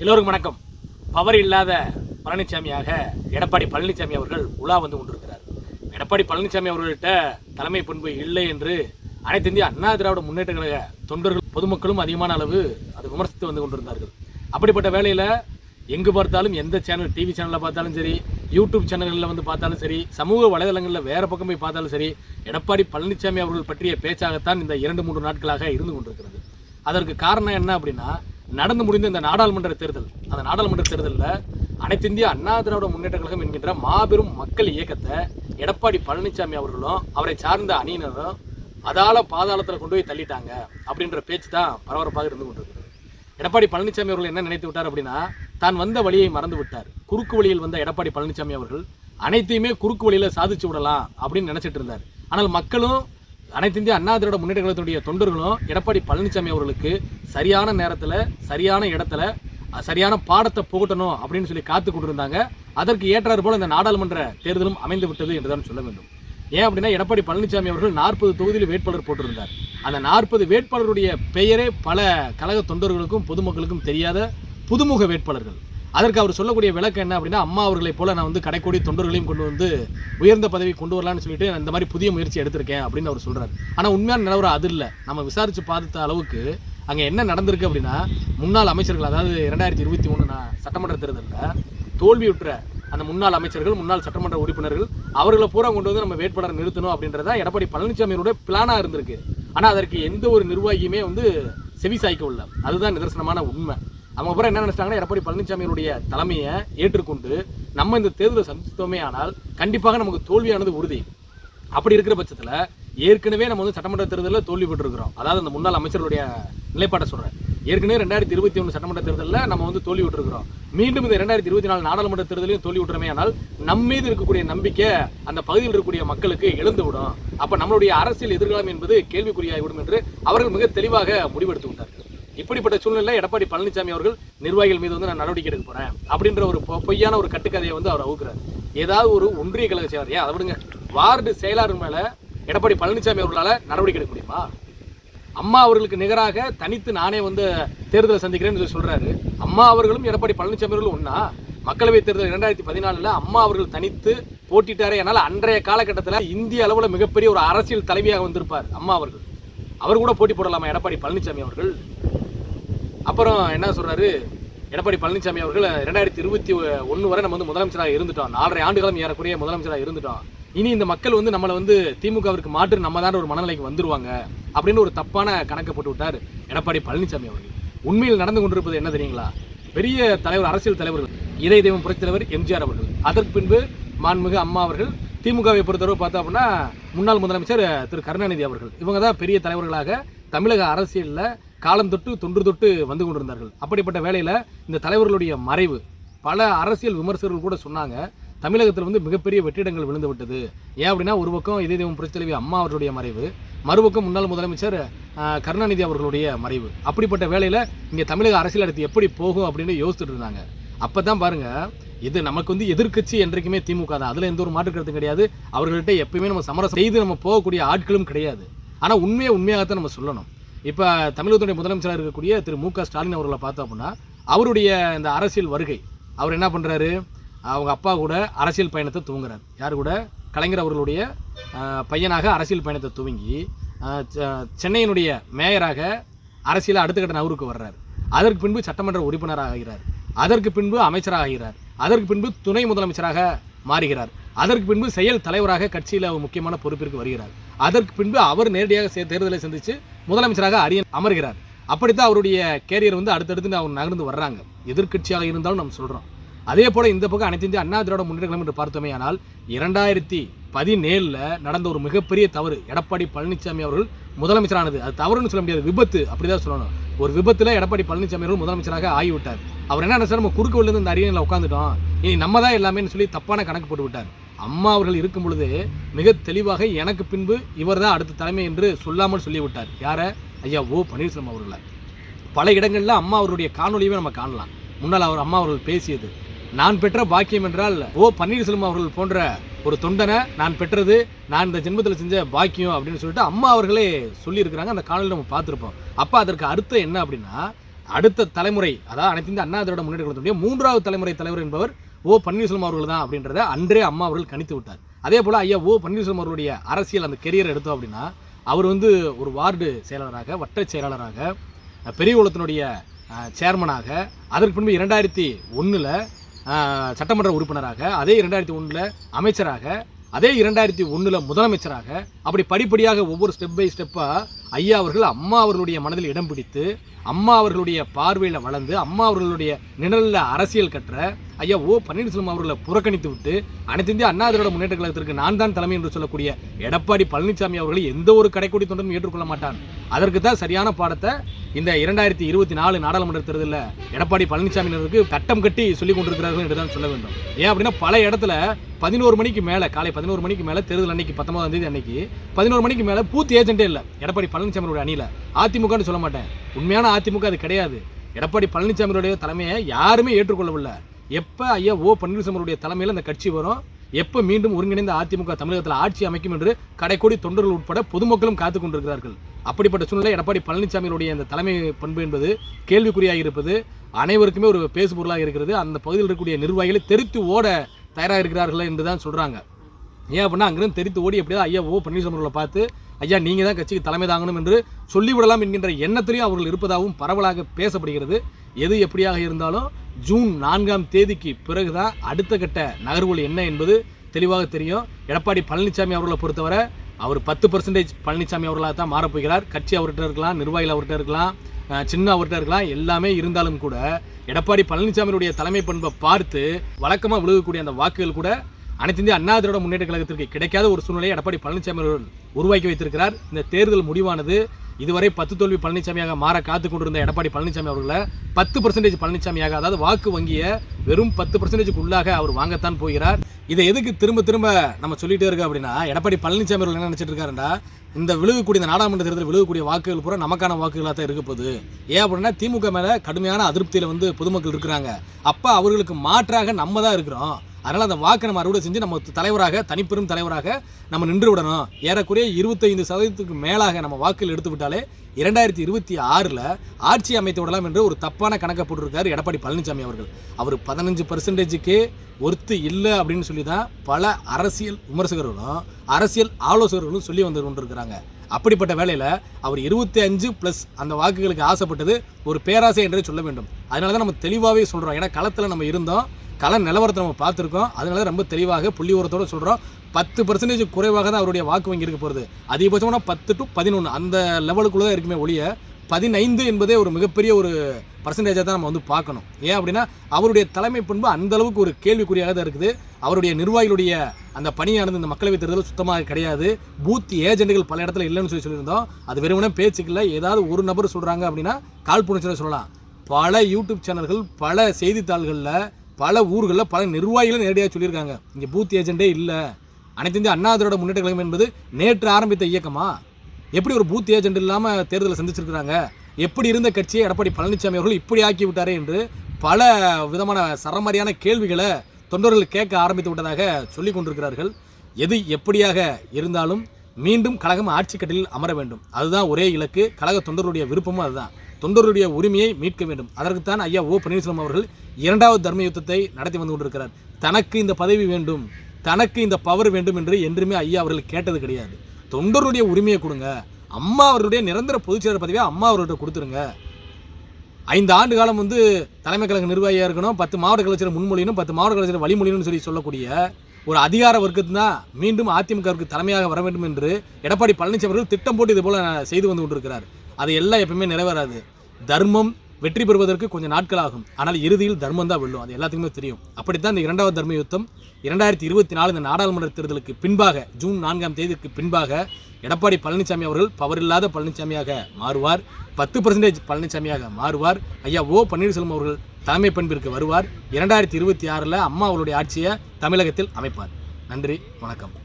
எல்லோருக்கும் வணக்கம். பவர் இல்லாத பழனிசாமியாக எடப்பாடி பழனிசாமி அவர்கள் உலா வந்து கொண்டிருக்கிறார். எடப்பாடி பழனிசாமி அவர்கள்ட்ட தலைமை பண்பு இல்லை என்று அனைத்து இந்திய அண்ணா திராவிட முன்னேற்ற கழக தொண்டர்கள் பொதுமக்களும் அதிகமான அளவு அதை விமர்சித்து வந்து கொண்டிருந்தார்கள். அப்படிப்பட்ட வேலையில் எங்கு பார்த்தாலும் எந்த சேனல் டிவி சேனலில் பார்த்தாலும் சரி யூடியூப் சேனல்களில் வந்து பார்த்தாலும் சரி சமூக வலைதளங்களில் வேறு பக்கம் போய் பார்த்தாலும் சரி எடப்பாடி பழனிசாமி அவர்கள் பற்றிய பேச்சாகத்தான் இந்த இரண்டு மூன்று நாட்களாக இருந்து கொண்டிருக்கிறது. அதற்கு காரணம் என்ன அப்படின்னா நடந்து முடிந்த இந்த நாடாளுமன்ற தேர்தல். அந்த நாடாளுமன்ற தேர்தலில் அனைத்து இந்திய அண்ணா திராவிட முன்னேற்ற கழகம் என்கின்ற மாபெரும் மக்கள் இயக்கத்தை எடப்பாடி பழனிசாமி அவர்களும் அவரை சார்ந்த அணியினரும் அதால பாதாளத்தில் கொண்டு போய் தள்ளிட்டாங்க அப்படின்ற பேச்சு தான் பரபரப்பாக இருந்து கொண்டிருக்கிறது எடப்பாடி பழனிசாமி அவர்கள் என்ன நினைத்து விட்டார் அப்படின்னா தான் வந்த வழியை மறந்து விட்டார். குறுக்கு வழியில் வந்த எடப்பாடி பழனிசாமி அவர்கள் அனைத்தையுமே குறுக்கு வழியில் சாதிச்சு விடலாம் அப்படின்னு நினச்சிட்டு இருந்தார். ஆனால் மக்களும் அனைத்து இந்திய அண்ணா திராவிட முன்னேற்ற கழகத்தினுடைய தொண்டர்களும் எடப்பாடி பழனிசாமி அவர்களுக்கு சரியான நேரத்தில் சரியான இடத்துல சரியான பாடத்தை புகட்டணும் அப்படின்னு சொல்லி காத்து கொண்டிருந்தாங்க. அதற்கு ஏற்றாறு போல இந்த நாடாளுமன்ற தேர்தலும் அமைந்து விட்டது என்றுதான் சொல்ல வேண்டும். ஏன் அப்படின்னா எடப்பாடி பழனிசாமி அவர்கள் நாற்பது தொகுதியில் வேட்பாளர் போட்டிருந்தார். அந்த நாற்பது வேட்பாளருடைய பெயரே பல கழக தொண்டர்களுக்கும் பொதுமக்களுக்கும் தெரியாத புதுமுக வேட்பாளர்கள். அதற்கு அவர் சொல்லக்கூடிய விளக்கம் என்ன அப்படின்னா அம்மா அவர்களைப் போல நான் வந்து கடைக்கூடிய தொண்டர்களையும் கொண்டு வந்து உயர்ந்த பதவி கொண்டு வரலாம்னு சொல்லிட்டு நான் இந்த மாதிரி புதிய முயற்சி எடுத்திருக்கேன் அப்படின்னு அவர் சொல்கிறார் ஆனால் உண்மையான நிலவரம் அது இல்லை. நம்ம விசாரித்து பார்த்த அளவுக்கு அங்கே என்ன நடந்திருக்கு அப்படின்னா முன்னாள் அமைச்சர்கள் அதாவது ரெண்டாயிரத்தி இருபத்தி மூணு சட்டமன்ற தேர்தலில் தோல்வியுற்ற அந்த முன்னாள் அமைச்சர்கள் முன்னாள் சட்டமன்ற உறுப்பினர்கள் அவர்களை பூரா கொண்டு வந்து நம்ம வேட்பாளர் நிறுத்தணும் அப்படின்றத எடப்பாடி பழனிசாமியோட பிளானாக இருந்திருக்கு. ஆனால் அதற்கு எந்த ஒரு நிர்வாகியுமே வந்து செவி சாய்க்கவில்லை. அதுதான் நிதர்சனமான உண்மை. அவங்க அப்புறம் என்ன நினைச்சாங்கன்னா எடப்பாடி பழனிசாமியினுடைய தலைமையை ஏற்றுக்கொண்டு நம்ம இந்த தேர்தலை சந்தித்தோமே ஆனால் கண்டிப்பாக நமக்கு தோல்வியானது உறுதி. அப்படி இருக்கிற பட்சத்தில் ஏற்கனவே நம்ம வந்து சட்டமன்ற தேர்தலில் தோல்வி பெற்றிருக்கிறோம். அதாவது அந்த முன்னாள் அமைச்சருடைய நிலைப்பாட்டை சொல்கிறேன் ஏற்கனவே ரெண்டாயிரத்தி இருபத்தி ஒன்று சட்டமன்ற தேர்தலில் நம்ம வந்து தோல்வி விட்டுருக்கிறோம் மீண்டும் இந்த ரெண்டாயிரத்தி இருபத்தி நாலு நாடாளுமன்ற தேர்தலையும் தோல்வி விட்டுறமே ஆனால் நம்ம மீது இருக்கக்கூடிய நம்பிக்கை அந்த பகுதியில் இருக்கக்கூடிய மக்களுக்கு எழுந்து விடும் அப்போ நம்மளுடைய அரசியல் எதிர்காலம் என்பது கேள்விக்குறியாகிவிடும் என்று அவர்கள் மிக தெளிவாக முடிவெடுத்து விட்டார்கள் இப்படிப்பட்ட சூழ்நிலை எடப்பாடி பழனிசாமி அவர்கள் நிர்வாகிகள் மீது வந்து நான் நடவடிக்கை எடுக்க போறேன் அப்படின்ற ஒரு பொ- பொய்யான ஒரு கட்டுக்கதையை வந்து அவர் அவுக்குறாரு ஏதாவது ஒரு ஒன்றிய கழக செயலர் ஏன் அதை விடுங்க. வார்டு செயலாளர் மேல எடப்பாடி பழனிசாமி அவர்களால் நடவடிக்கை எடுக்க முடியுமா? அம்மா அவர்களுக்கு நிகராக தனித்து நானே வந்து தேர்தலை சந்திக்கிறேன்னு சொல்லி சொல்றாரு. அம்மா அவர்களும் எடப்பாடி பழனிசாமி அவர்களும் ஒன்னா மக்களவை தேர்தல் இரண்டாயிரத்தி பதினாலுல அம்மா அவர்கள் தனித்து போட்டிட்டாரே என்னால் அன்றைய காலகட்டத்தில் இந்திய அளவில் மிகப்பெரிய ஒரு அரசியல் தலைவியாக வந்திருப்பார் அம்மா அவர்கள். அவர் கூட போட்டி போடலாமா எடப்பாடி பழனிசாமி அவர்கள்? அப்புறம் என்ன சொல்றாரு? எடப்பாடி பழனிசாமி அவர்கள் ரெண்டாயிரத்தி இருபத்தி ஒன்று வரை நம்ம வந்து முதலமைச்சராக இருந்துட்டோம். நாலரை ஆண்டுகளும் ஏறக்குறைய முதலமைச்சராக இருந்துட்டோம். இனி இந்த மக்கள் வந்து நம்மளை வந்து திமுகவிற்கு மாற்று நம்ம தான் ஒரு மனநிலைக்கு வந்துருவாங்க அப்படின்னு ஒரு தப்பான கணக்கை போட்டு விட்டார் எடப்பாடி பழனிசாமி அவர்கள். உண்மையில் நடந்து கொண்டிருப்பது என்ன தெரியுங்களா? பெரிய தலைவர் அரசியல் தலைவர்கள் இதய தெய்வம் புரட்சி தலைவர் எம்ஜிஆர் அவர்கள். அதற்கு பின்பு மாண்புமிகு அம்மா அவர்கள் திமுகவை பொறுத்தவரை பார்த்தோம் அப்படின்னா முன்னாள் முதலமைச்சர் திரு கருணாநிதி அவர்கள். இவங்க தான் பெரிய தலைவர்களாக தமிழக அரசியலில் காலம் தொட்டு தொன்று தொட்டு வந்து கொண்டிருந்தார்கள். அப்படிப்பட்ட வேளையில் இந்த தலைவர்களுடைய மறைவு பல அரசியல் விமர்சகர்கள் கூட சொன்னாங்க தமிழகத்தில் வந்து மிகப்பெரிய வெற்றிடங்கள் விழுந்து விட்டது. ஏன் அப்படின்னா ஒரு பக்கம் இதே தெய்வம் புரட்சித் தலைவி அம்மா அவர்களுடைய மறைவு மறுபக்கம் முன்னாள் முதலமைச்சர் கருணாநிதி அவர்களுடைய மறைவு. அப்படிப்பட்ட வேளையில் இங்கே தமிழக அரசியல் அடுத்து எப்படி போகும் அப்படின்னு யோசிச்சுட்டு இருந்தாங்க. அப்போ தான் பாருங்க இது நமக்கு வந்து எதிர்க்கட்சி என்றைக்குமே திமுக தான். அதில் எந்த ஒரு மாற்று கருத்தும் கிடையாது. அவர்கள்ட்ட எப்பயுமே நம்ம சமரசம் செய்து நம்ம போகக்கூடிய ஆட்களும் கிடையாது. ஆனால் உண்மையை உண்மையாகத்தான் நம்ம சொல்லணும். இப்போ தமிழகத்துடைய முதலமைச்சராக இருக்கக்கூடிய திரு மு க. ஸ்டாலின் அவர்களை பார்த்தோம் அப்படின்னா அவருடைய இந்த அரசியல் வருகை அவர் என்ன பண்ணுறாரு அவங்க அப்பா கூட அரசியல் பயணத்தை துவங்குறார். யார் கூட? கலைஞர் அவர்களுடைய பையனாக அரசியல் பயணத்தை துவங்கி செ- சென்னையினுடைய மேயராக அரசியல் அடுத்த கட்ட நகருக்கு வர்றார். அதற்கு பின்பு சட்டமன்ற உறுப்பினராக ஆகிறார். அதற்கு பின்பு அமைச்சராக ஆகிறார். அதற்கு பின்பு துணை முதலமைச்சராக மாறுகிறார். அதற்கு பின்பு செயல் தலைவராக கட்சியில் முக்கியமான பொறுப்பிற்கு வருகிறார். அதற்கு பின்பு அவர் நேரடியாக தேர்தலை சந்தித்து முதலமைச்சராக அரியன் அமர்கிறார். அப்படித்தான் அவருடைய கேரியர் வந்து அடுத்தடுத்து அவர் நகர்ந்து வர்றாங்க. எதிர்க்கட்சியாக இருந்தாலும் நம்ம சொல்கிறோம் அதே போல இந்த பக்கம் அனைத்து இந்திய அண்ணா திராவிட முன்னேற்ற என்று பார்த்தோமே ஆனால் இரண்டாயிரத்தி பதினேழில் நடந்த ஒரு மிகப்பெரிய தவறு எடப்பாடி பழனிசாமி அவர்கள் முதலமைச்சரானது. அது தவறுன்னு சொல்ல முடியாது விபத்து. அப்படிதான் சொல்லணும். ஒரு விபத்தில் எடப்பாடி பழனிசாமி அவர்கள் முதலமைச்சராக ஆகிவிட்டார். அவர் என்ன நினைச்சார்? நம்ம குறுக்கு வழியில இந்த அரியணையில் உட்காந்துட்டோம் இனி நம்ம தான் எல்லாமே சொல்லி தப்பான கணக்கு போட்டு விட்டார் அம்மா அவர்கள் இருக்கும் பொழுது மிக தெளிவாக எனக்கு பின்பு இவர் தான் அடுத்த தலைமை என்று சொல்லாமல் சொல்லிவிட்டார். யார? ஐயா ஓ பன்னீர்செல்வம் அவர்களை பல இடங்களில் அம்மா அவருடைய காணொலியுமே நம்ம காணலாம். முன்னால் அவர் அம்மா அவர்கள் பேசியது. நான் பெற்ற பாக்கியம் என்றால் ஓ பன்னீர்செல்வம் அவர்கள் போன்ற ஒரு தொண்டனை நான் பெற்றது நான் இந்த ஜென்மத்தில் செஞ்ச பாக்கியம் அப்படின்னு சொல்லிட்டு அம்மா அவர்களே சொல்லியிருக்கிறாங்க. அந்த காணொலி நம்ம பார்த்துருப்போம். அப்போ அதற்கு அர்த்தம் என்ன அப்படின்னா அடுத்த தலைமுறை அதாவது அனைத்து இந்திய அண்ணா திராவிட முன்னேற்ற மூன்றாவது தலைமுறை தலைவர் என்பவர் ஓ பன்னீர்செல்வம் அவர்கள் தான் அப்படின்றத அன்றே அம்மா அவர்கள் கணித்து விட்டார். அதே போல் ஐயா ஓ பன்னீர்செல்வம் அவர்களுடைய அரசியல் அந்த கெரியர் எடுத்தோம் அப்படின்னா அவர் வந்து ஒரு வார்டு செயலாளராக வட்ட செயலாளராக பெரியகுளத்தினுடைய சேர்மனாக அதற்கு பின்பு இரண்டாயிரத்தி ஒன்றில் சட்டமன்ற உறுப்பினராக அதே இரண்டாயிரத்தி ஒன்றில் அமைச்சராக அதே இரண்டாயிரத்தி ஒன்றில் முதலமைச்சராக அப்படி படிப்படியாக ஒவ்வொரு ஸ்டெப் பை ஸ்டெப்பாக ஐயா அவர்கள் அம்மா அவர்களுடைய மனதில் இடம் பிடித்து அம்மா அவர்களுடைய பார்வையில் வளர்ந்து அம்மா அவர்களுடைய நிழலில் அரசியல் கற்ற ஐயா ஓ பன்னீர்செல்வம் அவர்களை புறக்கணித்து விட்டு அனைத்து இந்திய அண்ணா திராவிட முன்னேற்ற கழகத்திற்கு நான் தான் தலைமை என்று சொல்லக்கூடிய எடப்பாடி பழனிசாமி அவர்களை எந்த ஒரு கடைக்கோடி தொண்டரும் ஏற்றுக்கொள்ள மாட்டான். அதற்கு தான் சரியான பாடத்தை இந்த இரண்டாயிரத்தி இருபத்தி நாலு நாடாளுமன்ற தேர்தலில் எடப்பாடி பழனிசாமியினருக்கு கட்டம் கட்டி சொல்லிக் கொண்டிருக்கிறார்கள் என்று தான் சொல்ல வேண்டும். ஏன் அப்படின்னா பல இடத்துல பதினோரு மணிக்கு மேலே காலை பதினோரு மணிக்கு மேலே தேர்தல் அன்னைக்கு பத்தொன்பதாம் தேதி அன்னைக்கு பதினோரு மணிக்கு மேலே பூத் ஏஜென்ட்டே இல்லை. எடப்பாடி பழனிசாமியோட அணியில் அதிமுகன்னு சொல்ல மாட்டேன். உண்மையான அதிமுக அது கிடையாது. எடப்பாடி பழனிசாமியோடைய தலைமையை யாருமே ஏற்றுக்கொள்ளவில்லை. எப்போ ஐயா ஓ பன்னீர்செல்வருடைய தலைமையில் அந்த கட்சி வரும்? எப்போ மீண்டும் ஒருங்கிணைந்த அதிமுக தமிழகத்தில் ஆட்சி அமைக்கும் என்று கடைக்கோடி தொண்டர்கள் உட்பட பொதுமக்களும் காத்து கொண்டிருக்கிறார்கள். அப்படிப்பட்ட சூழ்நிலை எடப்பாடி பழனிசாமியினுடைய இந்த தலைமை பண்பு என்பது கேள்விக்குறியாக இருப்பது அனைவருக்குமே ஒரு பேசுபொருளாக இருக்கிறது. அந்த பகுதியில் இருக்கக்கூடிய நிர்வாகிகளை தெரித்து ஓட தயாராக இருக்கிறார்கள் என்று தான் சொல்கிறாங்க ஏன் அப்படின்னா அங்கிருந்து தெரித்து ஓடி எப்படியாவது ஐயா ஓ பன்னீர்செல்வம் பார்த்து ஐயா நீங்கள் தான் கட்சிக்கு தலைமை தாங்கணும் என்று சொல்லிவிடலாம் என்கின்ற எண்ணத்திலையும் அவர்கள் இருப்பதாகவும் பரவலாக பேசப்படுகிறது. எது எப்படியாக இருந்தாலும் ஜூன் நான்காம் தேதிக்கு பிறகுதான் அடுத்த கட்ட நகர்வுகள் என்ன என்பது தெளிவாக தெரியும். எடப்பாடி பழனிசாமி அவர்களை பொறுத்தவரை அவர் பத்து பர்சன்டேஜ் பழனிசாமி அவர்களாக தான் மாறப்போகிறார். கட்சி அவர்கிட்ட இருக்கலாம் நிர்வாகிகள் அவர்கிட்ட இருக்கலாம் சின்ன அவர்கிட்ட இருக்கலாம் எல்லாமே இருந்தாலும் கூட எடப்பாடி பழனிசாமியுடைய தலைமை பண்பை பார்த்து வழக்கமாக விழுகக்கூடிய அந்த வாக்குகள் கூட அனைத்து இந்திய அண்ணா திராவிட முன்னேற்ற கழகத்திற்கு கிடைக்காத ஒரு சூழ்நிலையை எடப்பாடி பழனிசாமி அவர்கள் உருவாக்கி வைத்திருக்கிறார். இந்த தேர்தல் முடிவானது இதுவரை பத்து தோல்வி பழனிசாமியாக மாற காத்து கொண்டிருந்த எடப்பாடி பழனிசாமி அவர்களை பத்து பர்சன்டேஜ் பழனிசாமியாக அதாவது வாக்கு வங்கியை வெறும் பத்து பர்சன்டேஜுக்கு உள்ளாக அவர் வாங்கத்தான் போகிறார். இதை எதுக்கு திரும்ப திரும்ப நம்ம சொல்லிட்டே இருக்கோம் அப்படின்னா எடப்பாடி பழனிசாமி அவர்கள் என்ன நினச்சிட்டு இருக்காருன்னா இந்த விழுகக்கூடிய இந்த நாடாளுமன்ற தேர்தல் விழுகக்கூடிய வாக்குகள் பூரா நமக்கான வாக்குகளாக தான் இருக்க போகுது. ஏன் அப்படின்னா திமுக மேலே கடுமையான அதிருப்தியில் வந்து பொதுமக்கள் இருக்கிறாங்க. அப்போ அவர்களுக்கு மாற்றாக நம்ம தான் இருக்கிறோம். அதனால் அந்த வாக்கை நம்ம அறுவடை செஞ்சு நம்ம தலைவராக தனிப்பெரும் தலைவராக நம்ம நின்று விடணும். ஏறக்குறைய இருபத்தைந்து சதவீதத்துக்கு மேலாக நம்ம வாக்குகள் எடுத்து விட்டாலே இரண்டாயிரத்தி இருபத்தி ஆறில் ஆட்சி அமைத்து விடலாம் என்று ஒரு தப்பான கணக்கை போட்டிருக்காரு எடப்பாடி பழனிசாமி அவர்கள். அவர் பதினஞ்சு பர்சன்டேஜுக்கு ஒர்த்து இல்லை அப்படின்னு சொல்லி தான் பல அரசியல் விமர்சகர்களும் அரசியல் ஆலோசகர்களும் சொல்லி வந்து கொண்டிருக்கிறாங்க. அப்படிப்பட்ட வேலையில் அவர் இருபத்தி அஞ்சு ப்ளஸ் அந்த வாக்குகளுக்கு ஆசைப்பட்டது ஒரு பேராசை என்றே சொல்ல வேண்டும். அதனால தான் நம்ம தெளிவாகவே சொல்கிறோம் ஏன்னா களத்தில் நம்ம இருந்தோம். கள நிலவரத்தை நம்ம பார்த்துருக்கோம். அதனால ரொம்ப தெளிவாக புள்ளி உரத்தோடு சொல்கிறோம் பத்து பர்சன்டேஜ் குறைவாக தான் அவருடைய வாக்கு வங்கி இருக்க போகிறது அதிகபட்சமான பத்து டு பதினொன்று அந்த லெவலுக்குள்ளே தான் இருக்குமே ஒழிய பதினைந்து என்பதே ஒரு மிகப்பெரிய ஒரு பர்சன்டேஜாக தான் நம்ம வந்து பார்க்கணும். ஏன் அப்படின்னா அவருடைய தலைமை பண்பு அந்த அளவுக்கு ஒரு கேள்விக்குறியாக தான் இருக்குது. அவருடைய நிர்வாகிகளுடைய அந்த பணியானது இந்த மக்களவைத் தேர்தலில் சுத்தமாக கிடையாது. பூத் ஏஜென்ட்டுகள் பல இடத்துல இல்லைன்னு சொல்லி சொல்லியிருந்தோம். அது வெறுமனே பேச்சுக்கல ஏதாவது ஒரு நபர் சொல்கிறாங்க அப்படின்னா காழ்ப்புணர்ச்சியில் சொல்லலாம். பல யூடியூப் சேனல்கள் பல செய்தித்தாள்களில் பல ஊர்களில் பல நிர்வாகிகளும் நேரடியாக சொல்லியிருக்காங்க. இங்கே பூத் ஏஜெண்டே இல்லை. அனைத்து இந்திய அண்ணா திராவிட முன்னேற்ற கழகம் என்பது நேற்று ஆரம்பித்த இயக்கமா? எப்படி ஒரு பூத் ஏஜெண்ட் இல்லாமல் தேர்தலை சந்திச்சிருக்கிறாங்க? எப்படி இருந்த கட்சியை எடப்பாடி பழனிசாமி அவர்கள் இப்படி ஆக்கி விட்டாரே என்று பல விதமான சரமாரியான கேள்விகளை தொண்டர்கள் கேட்க ஆரம்பித்து விட்டதாக சொல்லிக் கொண்டிருக்கிறார்கள். எது எப்படியாக இருந்தாலும் மீண்டும் கழகம் ஆட்சி அமர வேண்டும். அதுதான் ஒரே இலக்கு. கழக தொண்டர்களுடைய விருப்பமும் அதுதான். தொண்டருடைய உரிமையை மீட்க வேண்டும். அதற்குத்தான் ஐயா ஓ பன்னீர்செல்வம் அவர்கள் இரண்டாவது தர்ம யுத்தத்தை நடத்தி வந்து கொண்டிருக்கிறார். தனக்கு இந்த பதவி வேண்டும் தனக்கு இந்த பவர் வேண்டும் என்று என்றுமே ஐயா அவர்கள் கேட்டது கிடையாது. தொண்டருடைய உரிமையை கொடுங்க அம்மா அவர்களுடைய நிரந்தர பொதுச்செயலர் பதவியை அம்மா அவர்கள்ட்ட கொடுத்துருங்க. ஐந்து ஆண்டு காலம் வந்து தலைமை கழக நிர்வாகியாக இருக்கணும் பத்து மாவட்ட கலைச்சர் முன்மொழியணும் பத்து மாவட்ட கலைச்சர் வழிமொழியணும்னு சொல்லி சொல்லக்கூடிய ஒரு அதிகார வர்க்கத்து தான் மீண்டும் அதிமுகவுக்கு தலைமையாக வர வேண்டும் என்று எடப்பாடி பழனிசாமி அவர்கள் திட்டம் போட்டு இது போல் செய்து வந்து கொண்டிருக்கிறார். அது எல்லாம் எப்பவுமே நிறைவேறாது. தர்மம் வெற்றி பெறுவதற்கு கொஞ்சம் நாட்கள் ஆகும் ஆனால் இறுதியில் தர்மம் தான் வெல்லும். அது எல்லாத்துக்குமே தெரியும். அப்படித்தான் இந்த இரண்டாவது தர்ம யுத்தம் இரண்டாயிரத்தி இருபத்தி நாலு இந்த நாடாளுமன்ற தேர்தலுக்கு பின்பாக ஜூன் நான்காம் தேதிக்கு பின்பாக எடப்பாடி பழனிசாமி அவர்கள் பவர் இல்லாத பழனிசாமியாக மாறுவார். பத்து பர்சன்டேஜ் பழனிசாமியாக மாறுவார். ஐயா ஓ பன்னீர்செல்வம் அவர்கள் தலைமை பண்பிற்கு வருவார். இரண்டாயிரத்தி இருபத்தி ஆறில் அம்மா அவருடைய ஆட்சியை தமிழகத்தில் அமைப்பார். நன்றி வணக்கம்.